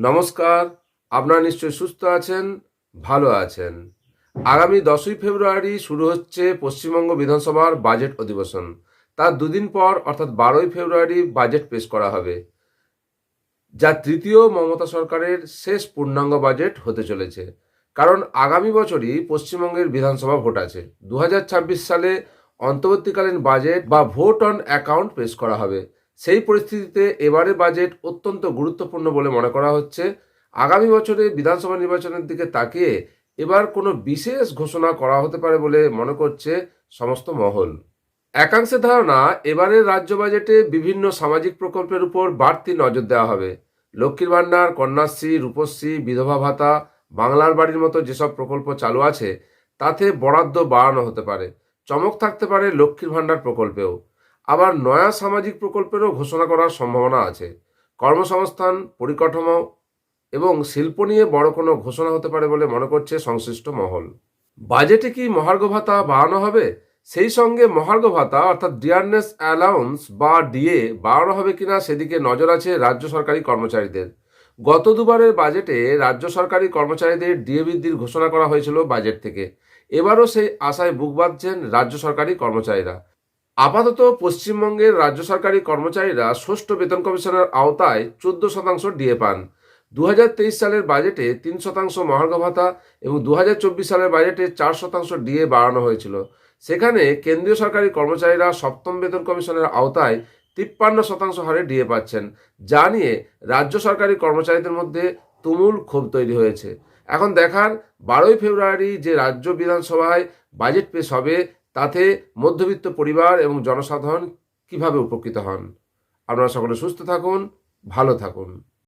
নমস্কার, আপনারা নিশ্চয়ই সুস্থ আছেন, ভালো আছেন। আগামী দশই ফেব্রুয়ারি শুরু হচ্ছে পশ্চিমবঙ্গ বিধানসভার বাজেট অধিবেশন। তার দুদিন পর, অর্থাৎ বারোই ফেব্রুয়ারি, বাজেট পেশ করা হবে। যা তৃতীয় মমতা সরকারের শেষ পূর্ণাঙ্গ বাজেট হতে চলেছে। কারণ আগামী বছরই পশ্চিমবঙ্গের বিধানসভা ভোট আছে। দু হাজার ছাব্বিশ সালে অন্তর্বর্তীকালীন বাজেট বা ভোট অন অ্যাকাউন্ট পেশ করা হবে। সেই পরিস্থিতিতে এবারে বাজেট অত্যন্ত গুরুত্বপূর্ণ বলে মনে করা হচ্ছে। আগামী বছরে বিধানসভা নির্বাচনের দিকে তাকিয়ে এবার কোনো বিশেষ ঘোষণা করা হতে পারে বলে মনে করছে সমস্ত মহল। একাংশের ধারণা, এবারের রাজ্য বাজেটে বিভিন্ন সামাজিক প্রকল্পের উপর বাড়তি নজর দেওয়া হবে। লক্ষ্মীর ভাণ্ডার, কন্যাশ্রী, রূপশ্রী, বিধবা ভাতা, বাংলার বাড়ির মতো যেসব প্রকল্প চালু আছে, তাতে বরাদ্দ বাড়ানো হতে পারে। চমক থাকতে পারে লক্ষ্মীর ভাণ্ডার প্রকল্পেও। আবার নয়া সামাজিক প্রকল্পেরও ঘোষণা করার সম্ভাবনা আছে। কর্মসংস্থান, পরিকাঠামো এবং শিল্প নিয়ে বড় কোনো ঘোষণা হতে পারে বলে মনে করছে সংশ্লিষ্ট মহল। বাজেটে কি মহার্ঘ ভাতা বাড়ানো হবে? সেই সঙ্গে মহার্ঘ ভাতা অর্থাৎ ডিয়ারনেস অ্যালাউন্স বা ডিএ বাড়ানো হবে কিনা সেদিকে নজর আছে রাজ্য সরকারি কর্মচারীদের। গত দুবারের বাজেটে রাজ্য সরকারি কর্মচারীদের ডিএ বৃদ্ধির ঘোষণা করা হয়েছিল বাজেট থেকে। এবারও সেই আশায় বুক বাঁধছেন রাজ্য সরকারি কর্মচারীরা। আপাতত পশ্চিমবঙ্গের রাজ্য সরকারি কর্মচারীরা ষষ্ঠ বেতন কমিশনের আওতায় চোদ্দ শতাংশ ডিএ পান। দু হাজার তেইশ সালের বাজেটে তিন শতাংশ মহার্ঘ ভাতা এবং দু হাজার চব্বিশ সালের বাজেটে চার শতাংশ ডিএ বাড়ানো হয়েছিল। সেখানে কেন্দ্রীয় সরকারি কর্মচারীরা সপ্তম বেতন কমিশনের আওতায় তিপ্পান্ন শতাংশ হারে ডিএ পাচ্ছেন, যা নিয়ে রাজ্য সরকারি কর্মচারীদের মধ্যে তুমুল ক্ষোভ তৈরি হয়েছে। এখন দেখার বারোই ফেব্রুয়ারি যে রাজ্য বিধানসভায় বাজেট পেশ হবে তাতে মধ্যবিত্ত পরিবার এবং জনসাধারণ কীভাবে উপকৃত হন? আপনারা সকলে সুস্থ থাকুন ভালো থাকুন।